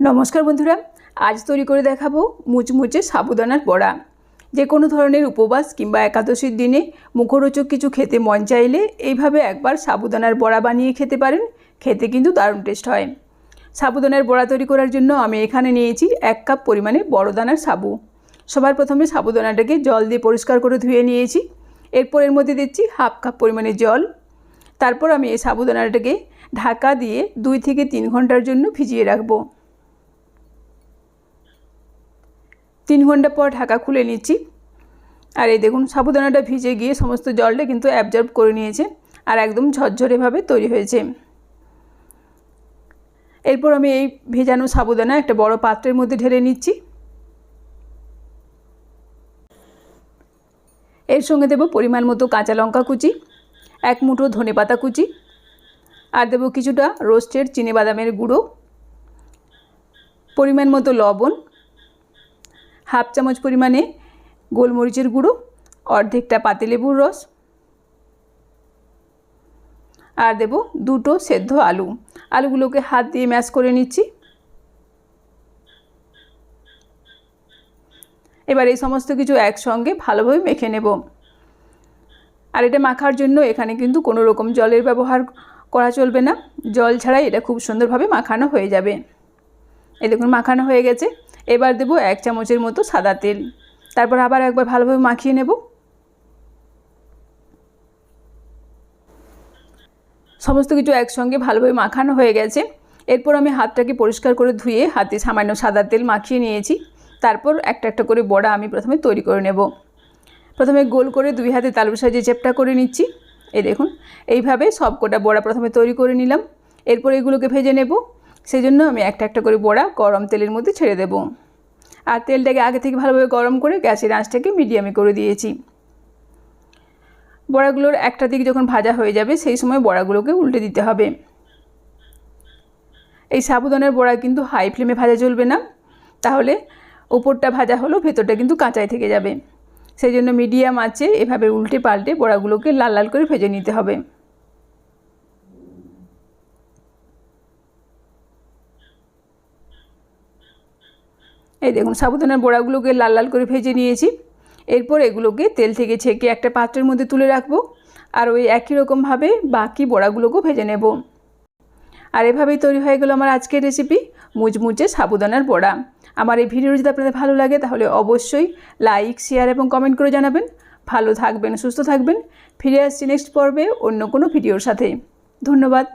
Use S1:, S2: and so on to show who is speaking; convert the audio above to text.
S1: নমস্কার বন্ধুরা, আজ তৈরি করে দেখাবো মুচমুচে সাবুদানার বড়া। যে কোনো ধরনের উপবাস কিংবা একাদশীর দিনে মুখরোচক কিছু খেতে মন চাইলে এইভাবে একবার সাবুদানার বড়া বানিয়ে খেতে পারেন, খেতে কিন্তু দারুণ টেস্ট হয়। সাবুদানার বড়া তৈরি করার জন্য আমি এখানে নিয়েছি এক কাপ পরিমাণে বড় দানার সাবু। সবার প্রথমে সাবুদানাটাকে জল দিয়ে পরিষ্কার করে ধুয়ে নিয়েছি। এরপর এর মধ্যে দিচ্ছি হাফ কাপ পরিমাণে জল। তারপর আমি এই সাবুদানাটাকে ঢাকা দিয়ে দুই থেকে তিন ঘণ্টার জন্য ভিজিয়ে রাখব। তিন ঘণ্টা পর ঢাকা খুলে নিচ্ছি। আর এই দেখুন, সাবুদানাটা ভিজে গিয়ে সমস্ত জলটা কিন্তু অ্যাবজর্ব করে নিয়েছে আর একদম ঝরঝরেভাবে তৈরি হয়েছে। এরপর আমি এই ভেজানো সাবুদানা একটা বড় পাত্রের মধ্যে ঢেলে নিচ্ছি। এর সঙ্গে দেবো পরিমাণ মতো কাঁচা লঙ্কা কুচি, এক মুঠো ধনে পাতা কুচি, আর দেবো কিছুটা রোস্টেড চিনে বাদামের গুঁড়ো, পরিমাণ মতো লবণ হাফ চামচ পরিমাণে গোলমরিচের গুঁড়ো, অর্ধেকটা পাতিলেবুর রস, আর দেব দুটো সেদ্ধ আলু। আলুগুলোকে হাত দিয়ে ম্যাশ করে নিচ্ছি। এবার এই সমস্ত কিছু একসঙ্গে ভালোভাবে মেখে নেব। আর এটা মাখার জন্য এখানে কিন্তু কোনো রকম জলের ব্যবহার করা চলবে না। জল ছাড়াই এটা খুব সুন্দরভাবে মাখানো হয়ে যাবে। এই দেখুন, মাখানো হয়ে গেছে। এবার দেবো এক চামচের মতো সাদা তেল। তারপর আবার একবার ভালোভাবে মাখিয়ে নেব। সমস্ত কিছু একসঙ্গে ভালোভাবে মাখানো হয়ে গেছে। এরপর আমি হাতটাকে পরিষ্কার করে ধুয়ে হাতে সামান্য সাদা তেল মাখিয়ে নিয়েছি। তারপর একটা একটা করে বড়া আমি প্রথমে তৈরি করে নেব। প্রথমে গোল করে দুই হাতে তালু সাজিয়ে চেপটা করে নিচ্ছি। এই দেখুন, এইভাবে সব কটা বড়া প্রথমে তৈরি করে নিলাম। এরপর এগুলোকে ভেজে নেব। সেই জন্য আমি একটা একটা করে বড়া গরম তেলের মধ্যে ছেড়ে দেব। আর তেলটাকে আগে থেকে ভালোভাবে গরম করে গ্যাসের আঁচটাকে মিডিয়ামে করে দিয়েছি। বড়াগুলোর একটা দিক যখন ভাজা হয়ে যাবে, সেই সময় বড়াগুলোকে উল্টে দিতে হবে। এই সাবুদানের বড়া কিন্তু হাই ফ্লেমে ভাজা চলবে না। তাহলে ওপরটা ভাজা হলো ভেতরটা কিন্তু কাঁচাই থেকে যাবে। সেই জন্য মিডিয়াম আছে এভাবে উল্টে পাল্টে বড়াগুলোকে লাল লাল করে ভেজে নিতে হবে। এই দেখুন, সাবুদানার বড়াগুলোকে লাল লাল করে ভেজে নিয়েছি। এরপর এগুলোকে তেল থেকে ছেঁকে একটা পাত্রের মধ্যে তুলে রাখব আর ওই একই রকমভাবে বাকি বড়াগুলোকেও ভেজে নেব। আর এভাবেই তৈরি হয়ে গেলো আমার আজকের রেসিপি মুচমুচে সাবুদানার বড়া। আমার এই ভিডিও যদি আপনাদের ভালো লাগে, তাহলে অবশ্যই লাইক, শেয়ার এবং কমেন্ট করে জানাবেন। ভালো থাকবেন, সুস্থ থাকবেন। ফিরে আসছি নেক্সট পর্বে অন্য কোনো ভিডিওর সাথে। ধন্যবাদ।